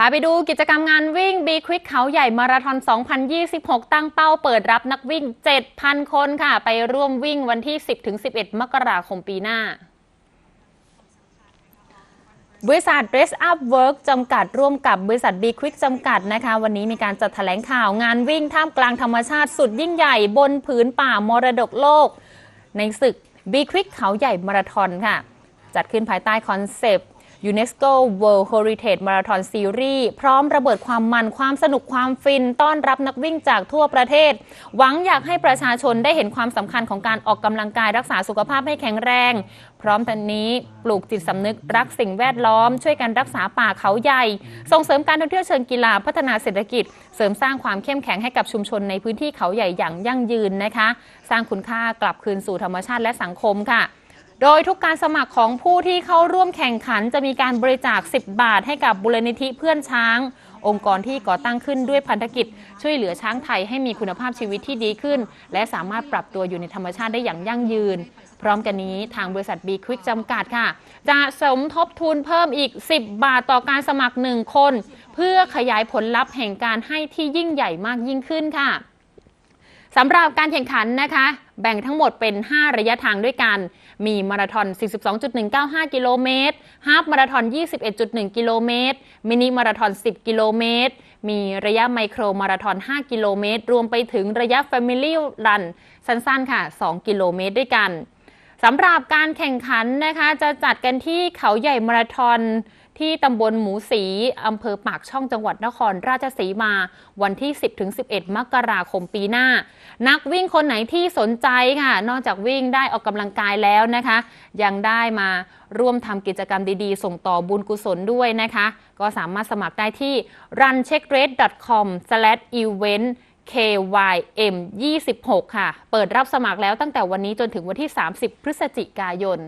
พาไปดูกิจกรรมงานวิ่ง B Quick เขาใหญ่มาราธอน 2026 ตั้งเป้าเปิดรับนักวิ่ง 7,000 คนค่ะ ไปร่วมวิ่งวันที่ 10-11 มกราคมปีหน้าบริษัท Dress Up Work จำกัดร่วมกับบริษัท B Quick จำกัดนะคะ วันนี้มีการจัดแถลงข่าวงานวิ่งท่ามกลางธรรมชาติสุดยิ่งใหญ่บนผืนป่ามรดกโลก ในศึก B Quick เขาใหญ่มาราธอนค่ะ จัดขึ้นภายใต้คอนเซปต์ UNESCO World Heritage Marathon Series พร้อมระเบิดความมันความสนุกความฟินต้อนรับนักวิ่งจากทั่วประเทศ หวังอยากให้ประชาชนได้เห็นความสำคัญของการออกกำลังกายรักษาสุขภาพให้แข็งแรง พร้อมกันนี้ปลูกจิตสำนึกรักสิ่งแวดล้อม ช่วยกันรักษาป่าเขาใหญ่ ส่งเสริมการท่องเที่ยวเชิงกีฬาพัฒนาเศรษฐกิจ เสริมสร้างความเข้มแข็งให้กับชุมชนในพื้นที่เขาใหญ่อย่างยั่งยืนนะคะ สร้างคุณค่ากลับคืนสู่ธรรมชาติและสังคมค่ะ โดยทุกการสมัครของผู้ที่เข้าร่วมแข่งขันจะมีการบริจาค 10 บาทให้กับบุรณิธิเพื่อนช้าง องค์กรที่ก่อตั้งขึ้นด้วยพันธกิจ ช่วยเหลือช้างไทยให้มีคุณภาพชีวิตที่ดีขึ้น และสามารถปรับตัวอยู่ในธรรมชาติได้อย่างยั่งยืน พร้อมกันนี้ทางบริษัท B Quick จำกัดค่ะ จะสมทบทุนเพิ่มอีก 10 บาทต่อการสมัคร 1 คน เพื่อขยายผลลัพธ์แห่งการให้ที่ยิ่งใหญ่มากยิ่งขึ้นค่ะ สำหรับการแข่งขันนะคะ แบ่งทั้งหมดเป็น 5 ระยะทางด้วยกัน มีมาราธอน 42.195 กิโลเมตร ฮาฟมาราธอน 21.1 กิโลเมตร มินิมาราธอน 10 กิโลเมตร มีระยะไมโครมาราธอน 5 กิโลเมตร รวมไปถึงระยะ Family Run สั้นๆ ค่ะ 2 กิโลเมตรด้วยกันสำหรับการแข่งขันนะคะ จะจัดกันที่เขาใหญ่มาราธอน ที่ตำบลหมูสีอำเภอปากช่องจังหวัดนครราชสีมา วันที่ 10-11 มกราคมปีหน้า นักวิ่งคนไหนที่สนใจค่ะ นอกจากวิ่งได้ออกกำลังกายแล้วนะคะ ยังได้มาร่วมทำกิจกรรมดีๆ ส่งต่อบุญกุศลด้วยนะคะ ก็สามารถสมัครได้ที่ runcheckrate.com/event KYM 26 ค่ะ เปิดรับสมัครแล้วตั้งแต่วันนี้จนถึงวันที่ 30 พฤศจิกายน